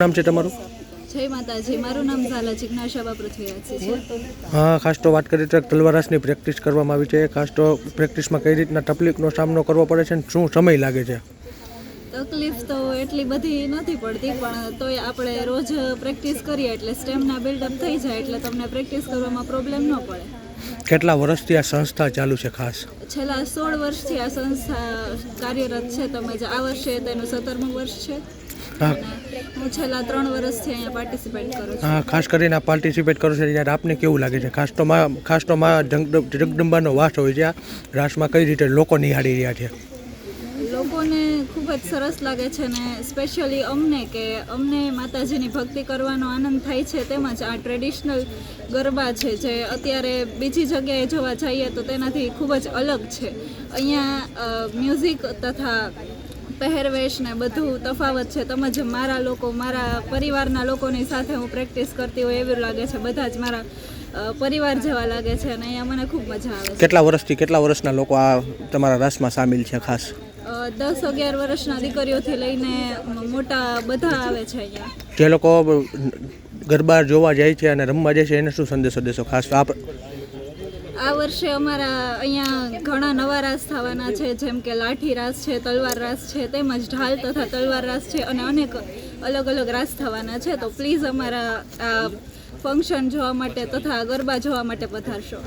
નામ છે તમારું? જય માતાજી મારું નામ ઝાલા જિજ્ઞાસા પૃથ્વીરાજ છે. હા ખાસ તો વાત કરીએ તો તલવારાસની પ્રેક્ટિસ કરવામાં આવી છે. ખાસ તો પ્રેક્ટિસમાં કઈ રીતના તકલીફનો સામનો કરવો પડે છે અને શું સમય લાગે છે? તકલીફ તો એટલી બધી નથી પડતી પણ તોય આપણે રોજ પ્રેક્ટિસ કરીએ એટલે સ્ટેમના બિલ્ડઅપ થઈ જાય એટલે તમને પ્રેક્ટિસ કરવામાં પ્રોબ્લેમ ન પડે. કેટલા વર્ષથી આ સંસ્થા ચાલુ છે ખાસ? છેલ્લા સોળ વર્ષથી આ સંસ્થા કાર્યરત છે. તમે આ વર્ષે તેનું સત્તરમું વર્ષ છે. હા. છેલ્લા ત્રણ વર્ષથી અહીંયા પાર્ટિસિપેટ કરું છું. હા ખાસ કરીને આ પાર્ટિસિપેટ કરો છો ત્યારે આપને કેવું લાગે છે? ખાસ તો માં ખાસ તો માં જગદંબાનો વાસ હોય છે આ. રાસમાં કઈ રીતે લોકો નિહાળી રહ્યા છે? લોકોને ખૂબ જ સરસ લાગે છે ને સ્પેશિયલી અમને કે અમને માતાજીની ભક્તિ કરવાનો આનંદ થાય છે તેમજ આ ટ્રેડિશનલ ગરબા છે જે અત્યારે બીજી જગ્યાએ જોવા જઈએ તો તેનાથી ખૂબ જ અલગ છે. અહીંયા મ્યુઝિક તથા પહેરવેશ ને બધું તફાવત છે. તેમજ મારા લોકો, મારા પરિવારના લોકોની સાથે હું પ્રેક્ટિસ કરતી હોય એવું લાગે છે. બધા જ મારા પરિવાર જેવા લાગે છે અને અહીંયા મને ખૂબ મજા આવે છે. કેટલા વર્ષથી, કેટલા વર્ષના લોકો આ તમારા રસમાં સામેલ છે ખાસ? દસ અગિયાર વર્ષના દીકરીઓથી લઈને મોટા બધા આવે છે અહીંયા. જે લોકો ગરબા જોવા જાય છે અને રમવા જાય છે એને શું સંદેશો દેશો? ખાસ આપ આ વર્ષે અમારા અહીંયા ઘણા નવા રાસ થવાના છે જેમ કે લાઠી રાસ છે તલવાર રાસ છે તેમજ ઢાલ તથા તલવાર રાસ છે અને અનેક અલગ અલગ રાસ થવાના છે. તો પ્લીઝ અમારા આ ફંક્શન જોવા માટે તથા ગરબા જોવા માટે પધારશો.